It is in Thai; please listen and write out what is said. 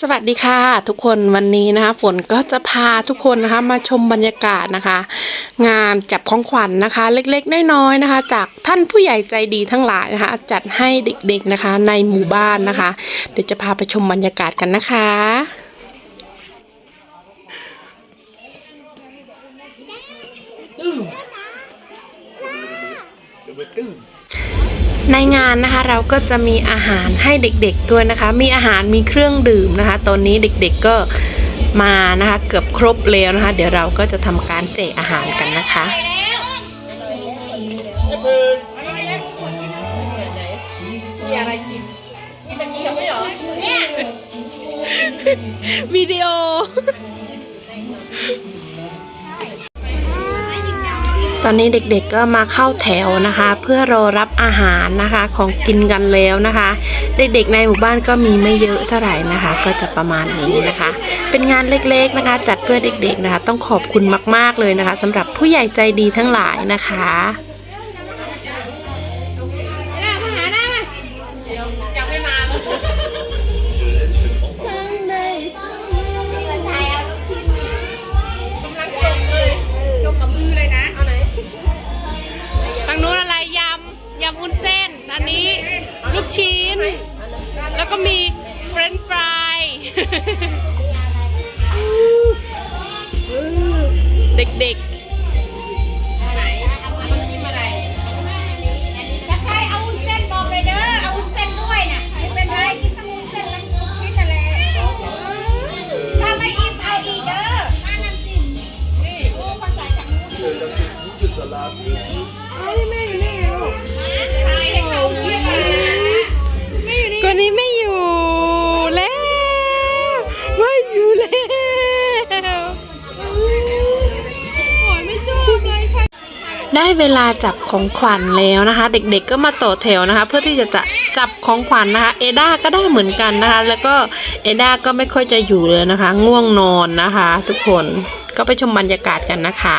สวัสดีค่ะ ทุกคนวันนี้นะคะฝนก็จะพาทุกคนนะคะมาชมบรรยากาศนะคะ งานจับของขวัญนะคะ เล็กๆน้อยๆนะคะ จากท่านผู้ใหญ่ใจดีทั้งหลายนะคะ จัดให้เด็กๆนะคะในหมู่บ้านนะคะ เดี๋ยวจะพาไปชมบรรยากาศกันนะคะ ในงานนะคะเราก็จะมีอาหารให้เด็กๆด้วยนะคะ มีอาหารมีเครื่องดื่มนะคะ ตอนนี้เด็กๆก็มานะคะ เกือบครบแล้วนะคะ เดี๋ยวเราก็จะทำการแจกอาหารกันนะคะวิดีโอ ตอนนี้เด็กๆก็มาเข้าแถวนะคะ เพื่อรอรับอาหารนะคะของกินกันแล้วนะคะ เด็กๆในหมู่บ้านก็มีไม่เยอะเท่าไหร่นะคะ ก็จะประมาณนี้นะคะ เป็นงานเล็กๆนะคะ จัดเพื่อเด็กๆนะคะ ต้องขอบคุณมากๆเลยนะคะสำหรับผู้ใหญ่ใจดีทั้งหลายนะคะ กชิ้นแล้วก็มีเฟรนช์ฟรายเด็กๆไหนเอาน้ำจิ้มอะไร จะใครเอาวุ้นเส้นบอกเลยเด้อ เอาวุ้นเส้นด้วยน่ะไม่เป็นไรกินทั้งวุ้นเส้นทั้งชิ้นนั่นแหละถ้าไม่อิ่มเอาอีกเด้อน้ำจิ้มนี่โอ้ภาษาจากนู้นเอ้ยแม่อยู่นี่ไง ได้เวลาจับของขวัญแล้วนะคะ เด็กๆก็มาต่อแถวนะคะ เพื่อที่จะจะจับของขวัญนะคะ เอด้าก็ได้เหมือนกันนะคะ แล้วก็เอด้าก็ไม่ค่อยจะอยู่เลยนะคะ ง่วงนอนนะคะ ทุกคนก็ไปชมบรรยากาศกันนะคะ